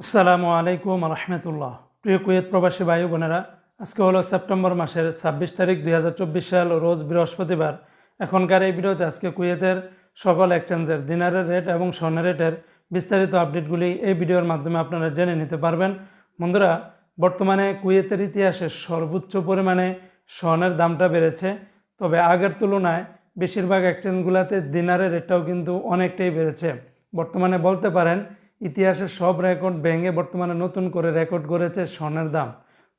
আসসালামু আলাইকুম রহমতুল্লাহ প্রিয় কুয়েত প্রবাসী ভাই বোনেরা, আজকে হলো সেপ্টেম্বর মাসের ছাব্বিশ তারিখ দুই হাজার চব্বিশ সাল, রোজ বৃহস্পতিবার। এখনকার এই ভিডিওতে আজকে কুয়েতের সকল এক্সচেঞ্জের, দিনারের রেট এবং স্বর্ণের রেটের বিস্তারিত আপডেটগুলি এই ভিডিওর মাধ্যমে আপনারা জেনে নিতে পারবেন। বন্ধুরা, বর্তমানে কুয়েতের ইতিহাসে সর্বোচ্চ পরিমাণে স্বর্ণের দামটা বেড়েছে। তবে আগের তুলনায় বেশিরভাগ এক্সচেঞ্জগুলোতে দিনারের রেটটাও কিন্তু অনেকটাই বেড়েছে। বর্তমানে বলতে পারেন ইতিহাসের সব রেকর্ড ভেঙে বর্তমানে নতুন করে রেকর্ড করেছে স্বর্ণের দাম।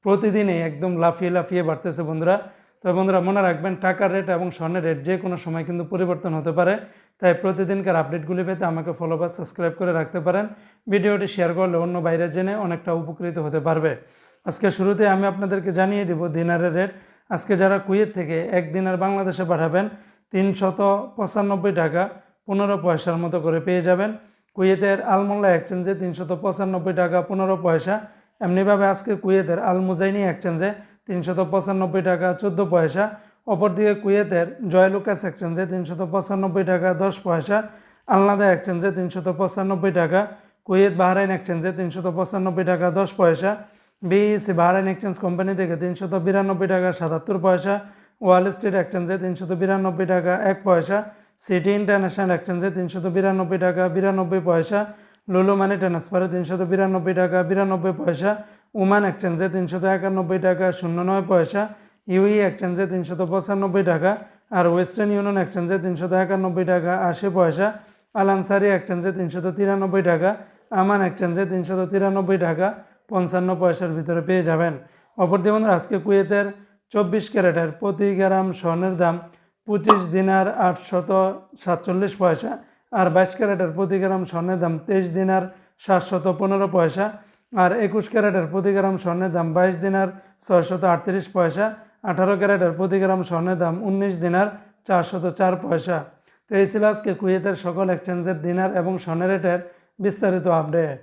প্রতিদিনই একদম লাফিয়ে লাফিয়ে বাড়তেছে বন্ধুরা। তবে বন্ধুরা মনে রাখবেন, টাকার রেট এবং স্বর্ণের রেট যে কোনো সময় কিন্তু পরিবর্তন হতে পারে। তাই প্রতিদিনকার আপডেটগুলি পেতে আমাকে ফলো বা সাবস্ক্রাইব করে রাখতে পারেন। ভিডিওটি শেয়ার করলে অন্য বাইরে জেনে অনেকটা উপকৃত হতে পারবে। আজকে শুরুতে আমি আপনাদেরকে জানিয়ে দেব দিনারের রেট আজকে যারা কুয়েত থেকে এক দিনার বাংলাদেশে পাঠাবেন, তিনশত পঁচানব্বই টাকা পনেরো পয়সার মতো করে পেয়ে যাবেন। কুয়েতের আলমোল্লা এক্সচেঞ্জে তিনশত পঁচানব্বই টাকা পনেরো পয়সা। এমনিভাবে আজকে কুয়েতের আল মুজাইনি এক্সচেঞ্জে তিনশত পঁচানব্বই টাকা চোদ্দ পয়সা। অপরদিকে কুয়েতের জয়লুকাস এক্সচেঞ্জে তিনশত পঁচানব্বই টাকা দশ পয়সা। আলনাদা এক্সচেঞ্জে তিনশত পঁচানব্বই টাকা। কুয়েত বাহরাইন এক্সচেঞ্জে তিনশত পঁচানব্বই টাকা দশ পয়সা। বিইসি বাহরাইন এক্সচেঞ্জ কোম্পানি থেকে তিনশত বিরানব্বই টাকা সাতাত্তর পয়সা। ওয়াল স্ট্রিট এক্সচেঞ্জে তিনশত বিরানব্বই টাকা এক পয়সা। সিটি ইন্টারন্যাশনাল এক্সচেঞ্জে তিনশত বিরানব্বই টাকা, বিরানব্বই পয়সা। লুলু মানি ট্রান্সফারে তিনশত বিরানব্বই টাকা, বিরানব্বই পয়সা। উমান এক্সচেঞ্জে তিনশত একানব্বই টাকা শূন্য নয় পয়সা ইউই এক্সচেঞ্জে তিনশত পঁচানব্বই টাকা আর ওয়েস্টার্ন ইউনিয়ন এক্সচেঞ্জে তিনশত একানব্বই টাকা, আশি পয়সা। আলানসারি এক্সচেঞ্জে তিনশত তিরানব্বই টাকা আমান এক্সচেঞ্জে তিনশত তিরানব্বই টাকা। পঞ্চান্ন পয়সার ভিতরে পেয়ে যাবেন। অপরদি বন্ধুরা আজকে কুয়েতের চব্বিশ ক্যারেটের প্রতি গ্রাম স্বর্ণের দাম পঁচিশ দিনার আটশত সাতচল্লিশ পয়সা। আর বাইশ ক্যারেটের প্রতি গ্রাম স্বর্ণের দাম তেইশ দিনার সাতশত পনেরো পয়সা। আর একুশ ক্যারেটের প্রতি গ্রাম স্বর্ণের দাম বাইশ দিনার ছয়শত আটত্রিশ পয়সা। আঠারো ক্যারেটের প্রতি গ্রাম স্বর্ণের দাম উনিশ দিনার চারশত চার পয়সা। তো এই ছিল আজকে কুয়েতের সকল এক্সচেঞ্জের দিনার এবং স্বর্ণের রেটের বিস্তারিত আপডেট